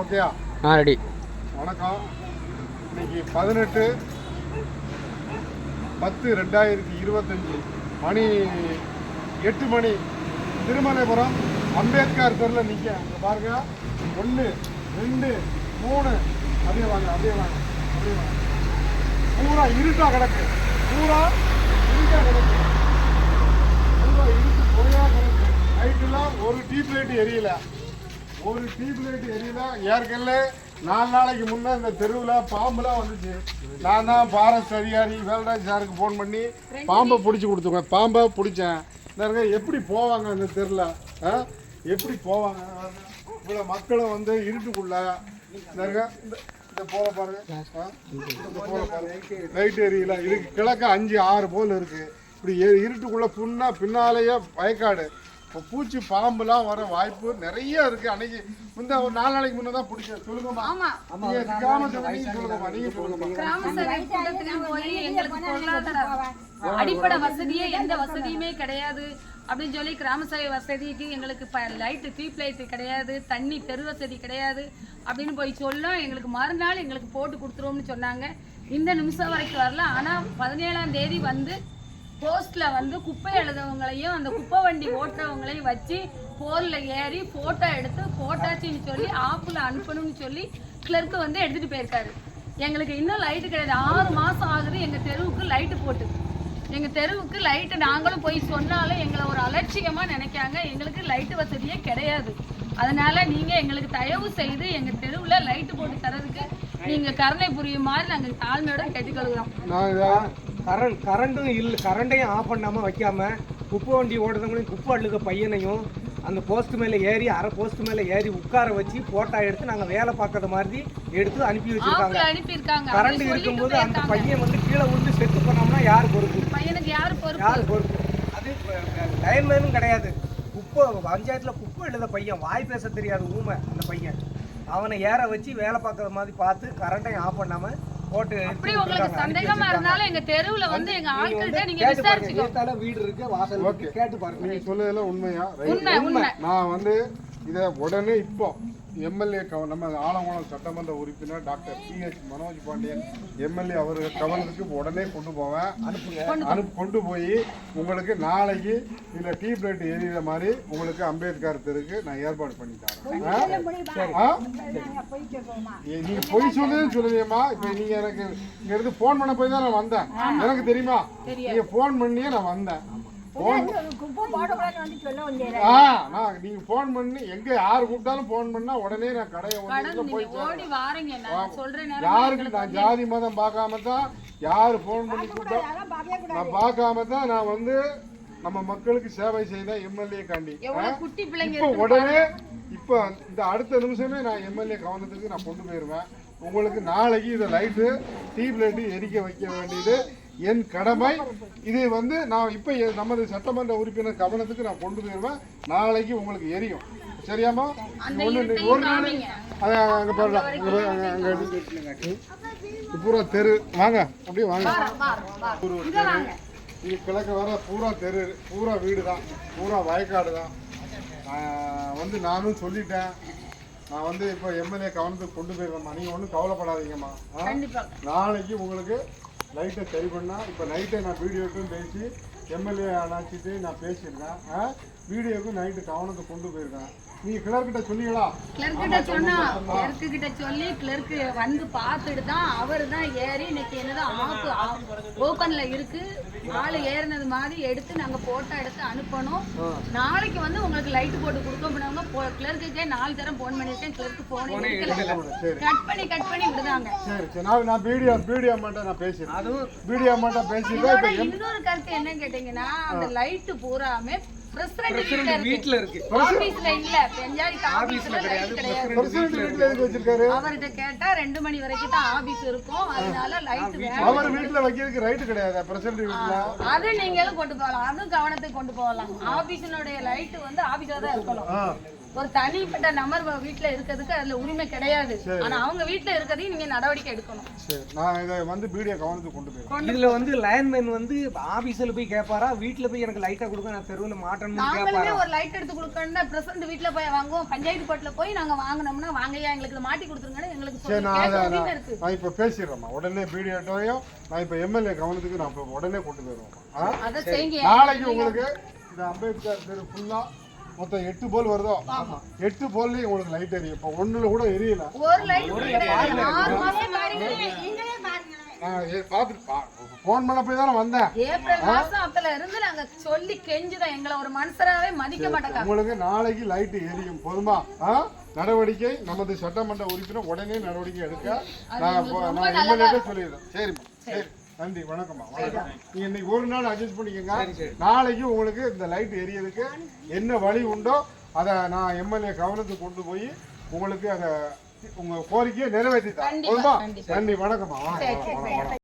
ஓகேயா? ஆ ரெடி. வணக்கம். இன்னைக்கு பதினெட்டு பத்து ரெண்டாயிரத்தி இருபத்தஞ்சி மணி எட்டு மணி. திருமலைபுரம் அம்பேத்கர் தெருவில் நிற்க இங்க பாருங்க. ஒன்று ரெண்டு மூணு. அப்படியே வாங்க அப்படியே வாங்க அப்படியே வாங்க. பூரா இருட்டா கிடக்கு. பூரா இருட்டா கிடக்கு. பூரா இருட்டு புகையா கிடக்கு. நைட்டுலாம் ஒரு டீப் லைட் எரியல. ஒரு டீப் லைட் எரியல. ஏற்கனவே நாலு நாளைக்கு முன்னே இந்த தெருவில் பாம்புலாம் வந்துச்சு. நான் தான் ஃபாரஸ்ட் அதிகாரி வேல்ராஜ் சாருக்கு ஃபோன் பண்ணி பாம்பை பிடிச்சி கொடுத்துருவேன் பாம்பை பிடிச்சேன். இந்த எப்படி போவாங்க இந்த தெருவில் எப்படி போவாங்க? இவ்வளோ மக்களும் வந்து இருட்டுக்குள்ள. இந்த போல பாருங்க? இந்த போல பாருங்க. லைட் எரியல. இதுக்கு கிழக்க அஞ்சு ஆறு போல் இருக்கு. இப்படி இருட்டுக்குள்ள புண்ணா பின்னாலேயே வயக்காடு. இப்போ பூச்சி பாம்புலாம் வர வாய்ப்பு நிறைய இருக்கு. அன்னைக்கு முந்த ஒரு நாலு நாளைக்கு முன்னே தான் பிடிச்சேன் சொல்லுங்கம்மா. ஆமா. நீங்க கிராம சபை நீங்க சொல்லுங்கம்மா. நீங்க சொல்லுங்கம்மா. அடிப்படை வசதியே எந்த வசதியுமே கிடையாது. அப்படின்னு சொல்லி கிராம சபை வசதிக்கு எங்களுக்கு இப்போ லைட்டு டீப் லைட்டு கிடையாது. தண்ணி தெரு வசதி கிடையாது. அப்படின்னு போய் சொல்ல எங்களுக்கு மறுநாள் எங்களுக்கு போட்டு கொடுத்துருவோம்னு சொன்னாங்க. இந்த நிமிஷம் வரைக்கும் வரல. ஆனால் பதினேழாம் தேதி வந்து போஸ்ட்ல வந்து குப்பை எழுதவங்களையும் அந்த குப்பை வண்டி ஓட்டுறவங்களையும் வச்சு போர்ல ஏறி போட்டோ எடுத்து போட்டாச்சின்னு சொல்லி ஆப்பில் அனுப்பணும்னு சொல்லி கிளர்க்கு வந்து எடுத்துட்டு போயிருக்காரு. எங்களுக்கு இன்னும் லைட்டு கிடையாது. ஆறு மாசம் ஆகுது எங்க தெருவுக்கு லைட்டு போட்டு. எங்க தெருவுக்கு லைட்டு நாங்களும் போய் சொன்னாலும் எங்களை ஒரு அலட்சியமா நினைக்காங்க. எங்களுக்கு லைட்டு வசதியே கிடையாது. அதனால நீங்க எங்களுக்கு தயவு செய்து எங்க தெருவுல லைட்டு போட்டு தரதுக்கு நீங்க கருணை புரியுமாறு நாங்க தாழ்மையோட கேட்டுக்கொள்கிறோம். கரண்ட் கரண்ட்டும் இல்லை கரண்ட்டையும் ஆஃப் பண்ணாமல் வைக்காம குப்பை வண்டி ஓடுறவங்களையும் குப்பை அள்ளுக பையனையும் அந்த போஸ்ட் மேலே ஏறி அரை போஸ்ட் மேலே ஏறி உட்கார வச்சு போட்டோ எடுத்து நாங்கள் வேலை பார்க்கறது மாதிரி எடுத்து அனுப்பி வச்சிருக்காங்க. கரண்ட் இருக்கும்போது அந்த. பையன் வந்து கீழே விழுந்து செத்து பண்ணோம்னா யார் பொறுப்பு? பையனுக்கு யாரு பொறுப்பு? யார் பொறுப்பு? அது லைன்மேனும் கிடையாது. குப்பை பஞ்சாயத்தில் குப்பை எழுத பையன். வாய் பேச தெரியாது ஊமை அந்த பையன். அவனை ஏற வச்சு வேலை பார்க்கறது மாதிரி பார்த்து கரண்ட்டையும் ஆஃப் பண்ணாம போட்டு அப்படி உங்களுக்கு சந்தேகமா இருந்தாலும் எங்க தெருவுல வந்து எங்க ஆட்கள்கிட்ட நீங்க கேட்டு பாருங்க. விசாரிச்சுக்கோ. வீட்டால வீடு இருக்கு வாசல் இருக்கு கேட்டு பாருங்க. நீங்க சொல்லதெல்லாம் உண்மையா. உண்மை. உண்மை. நான் வந்து இதை உடனே இப்போ எம்எல்ஏ நம்ம ஆலங்குளம் சட்டமன்ற உறுப்பினர் doctor C H Manoj Pandian MLA அவர் கவனத்துக்கு உடனே கொண்டு போவேன். அனுப்பு கொண்டு போய் உங்களுக்கு நாளைக்கு இந்த டீ பிளேட் எரியிற மாதிரி உங்களுக்கு அம்பேத்கர் தெருக்கு நான் ஏற்பாடு பண்ணி தரேன். நீங்க பொய் சொல்லுன்னு சொல்லுவீங்கம்மா இப்ப நீங்க எனக்கு இங்க இருந்து போன் பண்ண போய் தான் நான் வந்தேன். எனக்கு தெரியுமா? நீங்க போன் பண்ணியே நான் வந்தேன். நீங்க போன் பண்ணி எங்க யாரு கூப்பிட்டாலும் போன் பண்ணா உடனே நான் கடையை போய் யாருக்கு நான் ஜாதி மதம் பார்க்காம தான் யாரு போன் பண்ணி கூப்பிட்டா நான் பார்க்காம தான் நான் வந்து நம்ம மக்களுக்கு சேவை செய்த எம்எல்ஏ காண்டி. எவ்வளவு குட்டி பிள்ளைங்க இப்போ உடனே இப்போ இந்த அடுத்த நிமிஷமே நான் எம்எல்ஏ கவனத்துக்கு நான் கொண்டு போயிருவேன். உங்களுக்கு நாளைக்கு இதை லைட்டு லைட்டு எரிக்க வைக்க வேண்டியது என் கடமை. இது வந்து நான் இப்போ நமது சட்டமன்ற உறுப்பினர் கவனத்துக்கு நான் கொண்டு போயிருவேன். நாளைக்கு உங்களுக்கு எரியும். சரியாமா. இருட்டையும் ஒரு நாள் காமிங்க. அங்க பாருங்க அங்க பாரு, தெரு. வாங்க அப்படியே வாங்க. ஒரு தெரு. இது கிழக்க வர பூரா தெரு பூரா வீடு தான் பூரா வயக்காடு தான். வந்து நானும் சொல்லிட்டேன். நான் வந்து இப்போ எம்எல்ஏ கவனத்துக்கு கொண்டு போயிருவேம்மா. நீங்கள் ஒன்றும் கவலைப்படாதீங்கம்மா. நாளைக்கு உங்களுக்கு லைட்டை சரி பண்ணால் இப்போ நைட்டே நான் வீடியோக்கும் பேசி எம்எல்ஏ அணைச்சிட்டு நான் பேசியிருக்கேன். ஆ? வீடியோக்கும் நைட்டு கவனத்துக்கு கொண்டு போயிருக்கேன். சொன்னீங்களா? கிளர்க் கிட்ட சொன்னா கிளர்க் கிட்ட சொல்லி கிளர்க் வந்து பார்த்துட்டு தான் அவர் தான் ஏறி இன்னைக்கு என்னது ஆப்பு ஓப்பன்ல இருக்கு. ஆளு ஏறினது மாதிரி எடுத்து நாங்க போட்டோ எடுத்து அனுப்பணும். நாளைக்கு வந்து உங்களுக்கு லைட் போட்டு கொடுக்க முடியாம கிளர்க்குக்கே நாலு தரம் போன் பண்ணிருக்கேன் கிளர்க்கு போனே எடுக்கல. கட் பண்ணி கட் பண்ணி விடுதாங்க. சரி சரி. நான் வீடியோ வீடியோ மட்டும் நான் பேசிடுறேன். அதுவும் வீடியோ இதோட இப்போ இன்னொரு கருத்து என்னன்னு கேட்டீங்கன்னா அந்த லைட் பூராமே பிரசிடண்ட் கிட்ட இருக்கு. வீட்டுல இருக்கு. ஆபீஸ்ல இல்ல. ஆபீஸ்ல கிடையாது. எதுக்கு வச்சிருக்காரு? அவர்கிட்ட கேட்டா ரெண்டு மணி வரைக்கும் தான் ஆபீஸ் இருக்கும். அதனால லைட் வேணும். அவர் வைக்கிறதுக்கு கிடையாது? அது நீங்களும் கொண்டு போகலாம். அதுவும் கவனத்துக்கு கொண்டு போகலாம். ஆபீஸினுடைய லைட் வந்து ஆபீஸ்ல தான் இருக்கணும். ஒரு தனிப்பட்ட நபர் வீட்டுல இருக்கிறதுக்கு அதுல உரிமை கிடையாது. ஆனா அவங்க வீட்டுல இருக்கிறதையும் நீங்க நடவடிக்கை எடுக்கணும். நான் இதை வந்து வீடியோ கவனத்துக்கு கொண்டு போயிடுறேன். இதுல வந்து லைன்மேன் வந்து ஆபீஸ்ல போய் கேட்பாரா வீட்டுல போய் எனக்கு லைட்டா கொடுங்க நான் தெருவில் மாட்டணும்னு நாங்களுமே ஒரு லைட் எடுத்து கொடுக்கணும்னா பிரசன்ட் வீட்ல போய் வாங்குவோம். பஞ்சாயத்து போட்டுல போய் நாங்க வாங்கினோம்னா வாங்கய்யா எங்களுக்கு மாட்டி கொடுத்துருங்கன்னு எங்களுக்கு நான் இப்போ பேசிடுறேம்மா. உடனே வீடியோட்டையும் நான் இப்போ எம்எல்ஏ கவனத்துக்கு நான் உடனே கொண்டு செய்யுங்க. நாளைக்கு உங்களுக்கு இந்த அம்பேத்கர் தெரு ஃபுல்லா மொத்தம் எட்டு போல் வருதோ? எட்டு போல்லையும் உங்களுக்கு லைட் எரியும். இப்போ ஒண்ணுல கூட எரியல. ஒரு லைட் கிடையாது ஆறு மாசம் நான் ஏ- பார்த்துட்டு பா ஃபோன் பண்ண போய் தானே வந்தேன். ஏப்ரல் மாசம் அப்பல இருந்து நாங்க சொல்லி கெஞ்சுதான் எங்களை ஒரு மனுஷராவே மதிக்க மாட்டாங்க உங்களுக்கு நாளைக்கு லைட் எரியும். போதுமா? ஆ? நடவடிக்கை நமது சட்டமன்ற உறுப்பினர் உடனே நடவடிக்கை எடுக்க நான் எம்எல்ஏ சொல்லிடுறேன். சரிம்மா. சரி. நன்றி வணக்கம்மா. வணக்கம். நீங்க இன்னைக்கு ஒரு நாள் அட்ஜஸ்ட் பண்ணிக்கோங்க. நாளைக்கு உங்களுக்கு இந்த லைட் எரியதுக்கு என்ன வழி உண்டோ அதை நான் எம்எல்ஏ கவனத்துக்கு கொண்டு போய் உங்களுக்கு அதை உங்க கோரிக்கையை நிறைவேற்றி தரேன். நன்றி வணக்கம்மா. வணக்கம் வணக்கம், வணக்கம்.